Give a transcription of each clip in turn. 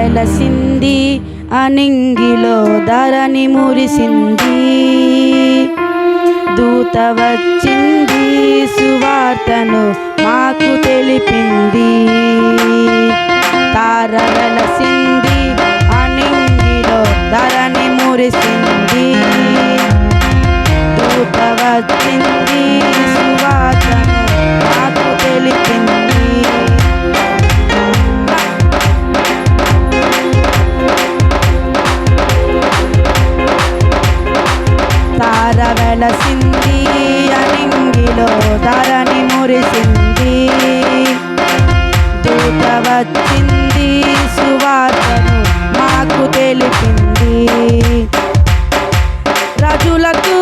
వెలసింది అనింగిలో ధరని మురిసింది. దూత వచ్చింది సువార్తను మాకు తెలిపింది. తారవలసింది వచ్చింది సువార్తను మాకు తెలిపింది. రజులకు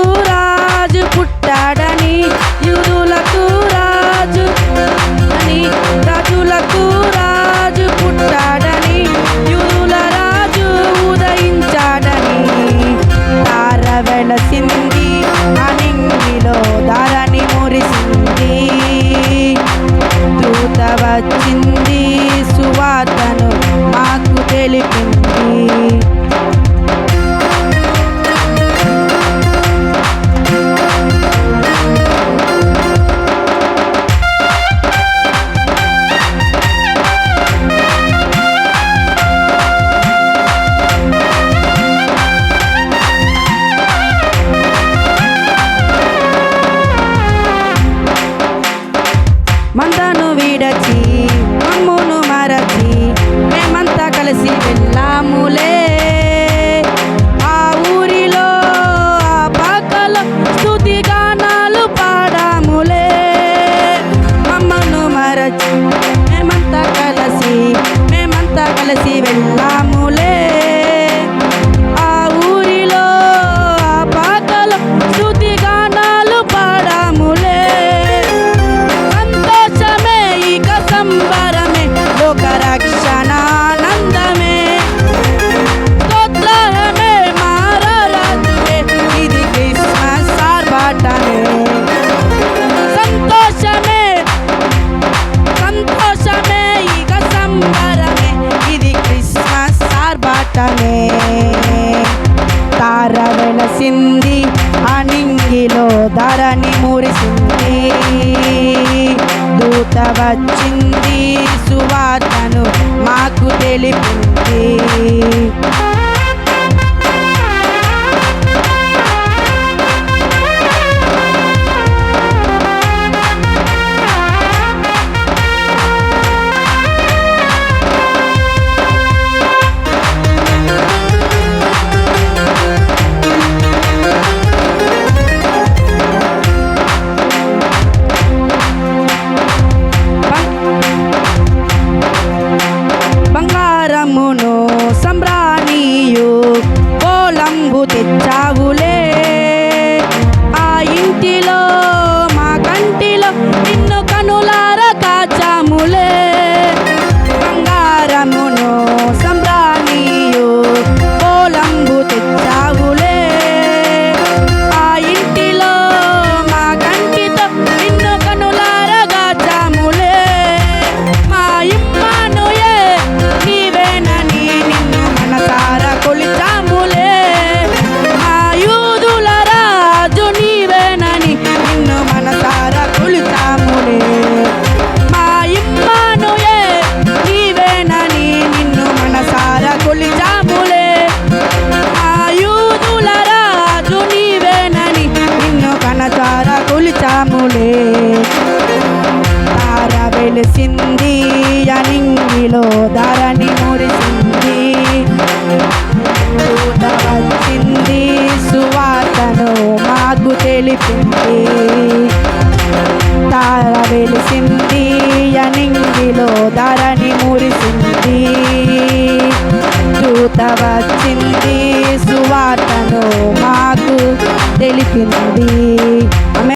జ్వాలని మురిసింది. దూత వచ్చింది సువార్తను మాకు తెలిపింది. చేస్తావులే ఆ ఇంటిలో మురిసింది అనింగిలో ధరణి మురిసింది. దూత వచ్చింది సువార్తను మాకు తెలిపింది. తార వెలిసింది అనింగిలో ధరణి మురిసింది. దూత వచ్చింది సువార్తను మాకు తెలిపింది.